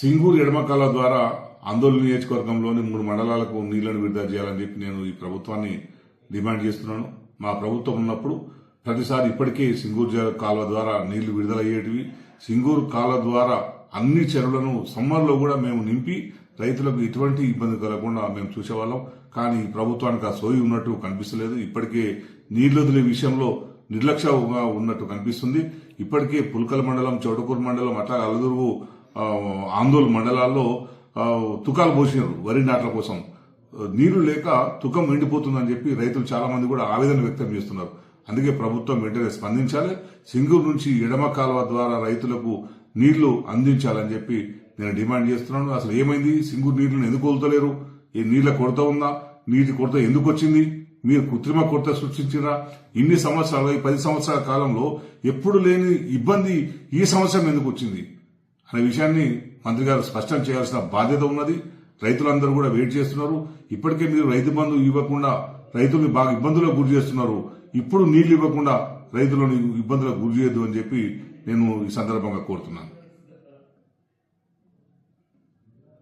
సింగూరు ఎడమకాల ద్వారా ఆందోళన నియోజకవర్గంలోని మూడు మండలాలకు నీళ్ళను విడుదల చేయాలని చెప్పి నేను ఈ ప్రభుత్వాన్ని డిమాండ్ చేస్తున్నాను. మా ప్రభుత్వం ఉన్నప్పుడు ప్రతిసారి ఇప్పటికే సింగూరు కాలువ ద్వారా నీళ్ళు విడుదలయ్యేటివి. సింగూరు కాలువ ద్వారా అన్ని చెరువులను సమ్మర్లో కూడా మేము నింపి రైతులకు ఎటువంటి ఇబ్బంది కలగకుండా మేము చూసేవాళ్ళం. కానీ ప్రభుత్వానికి ఆ సోయి ఉన్నట్టు కనిపిస్తలేదు. ఇప్పటికే నీళ్ళు వదిలే విషయంలో నిర్లక్ష్యంగా ఉన్నట్టు కనిపిస్తుంది. ఇప్పటికే పుల్కల మండలం చౌటకూరు మండలం అట్లా అలదురుగు ఆందోళన మండలాల్లో తుకాలు పోసినారు వరి నాట్ల కోసం. నీళ్ళు లేక తుకం ఎండిపోతుందని చెప్పి రైతులు చాలా మంది కూడా ఆవేదన వ్యక్తం చేస్తున్నారు. అందుకే ప్రభుత్వం వెంటనే స్పందించాలి. సింగూరు నుంచి ఎడమ కాలువ ద్వారా రైతులకు నీళ్ళు అందించాలని చెప్పి నేను డిమాండ్ చేస్తున్నాను. అసలు ఏమైంది? సింగూరు నీళ్ళను ఎందుకు వదులుతలేరు ఈ నీళ్ళ కొరత ఉందా? నీటి కొరత ఎందుకు వచ్చింది? మీరు కృత్రిమ కొరత సృష్టించినా ఇన్ని సంవత్సరాలు ఈ పది సంవత్సరాల కాలంలో ఎప్పుడు లేని ఇబ్బంది ఈ సంవత్సరం ఎందుకు వచ్చింది? అనే విషయాన్ని మంత్రి గారు స్పష్టం చేయాల్సిన బాధ్యత ఉన్నది. రైతులందరూ కూడా వెయిట్ చేస్తున్నారు. ఇప్పటికే మీరు రైతు బంధు ఇవ్వకుండా రైతుల్ని బాగా ఇబ్బందులకు గురి చేస్తున్నారు. ఇప్పుడు నీళ్ళు ఇవ్వకుండా రైతులను ఇబ్బందులకు గురి చేయొద్దు అని చెప్పి నేను ఈ సందర్భంగా కోరుతున్నాను.